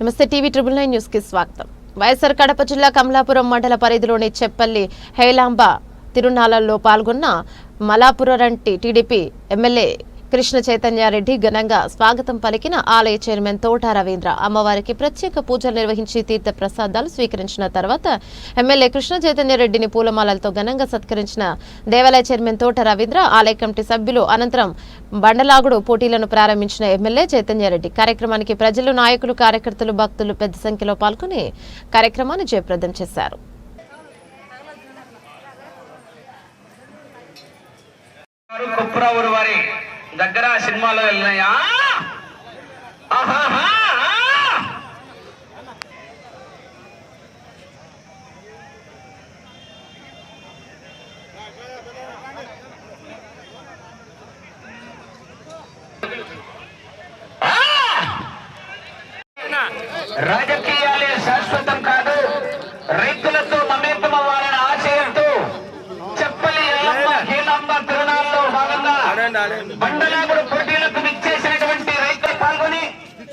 నమస్తే TV triple nine న్యూస్కి స్వాగతం. వైఎస్ఆర్ కడప జిల్లా కమలాపురం మండల పరిధిలోని చెప్పల్లి హేలాంబ తిరునాళల్లో పాల్గొన్న మలాపురంటి టీడీపీ ఎమ్మెల్యే కృష్ణ చైతన్యారెడ్డి ఘనంగా స్వాగతం పలికిన ఆలయ చైర్మన్ తోట రవీంద్ర. అమ్మవారికి ప్రత్యేక పూజలు నిర్వహించి తీర్థ ప్రసాదాలు స్వీకరించిన తర్వాత ఎమ్మెల్యే కృష్ణ చైతన్యారెడ్డిని పూలమాలలతో ఘనంగా సత్కరించిన దేవాలయ చైర్మన్ తోట రవీంద్ర ఆలయ కమిటీ సభ్యులు అనంతరం బండలాగుడు పోటీలను ప్రారంభించిన ఎమ్మెల్యే చైతన్యారెడ్డి కార్యక్రమానికి ప్రజలు నాయకులు కార్యకర్తలు భక్తులు పెద్ద సంఖ్యలో పాల్గొని కార్యక్రమాన్ని జయప్రదం చేశారు. కుప్రావురు వారి దగ్గర సినిమాలో వెళ్ళినాయా? రాజకీయ బండలాగుడు పోటీలకు విచ్చేసినటువంటి రైతులు పాల్గొని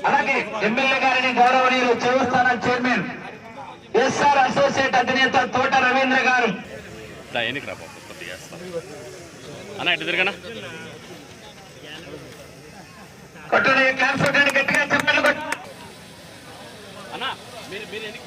అలాగే ఎమ్మెల్యే గారిని గౌరవనీయులు చెరువుస్థానం చైర్మన్ ఎస్ఆర్ అసోసియేట్ అధినేత తోట రవీంద్ర గారు. అన్న ఇటు తిరగనా? కొట్టని గట్టిగా చెప్పండి కొట్టు. అన్న మీరు మీరు ఎన్నికి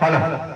حلو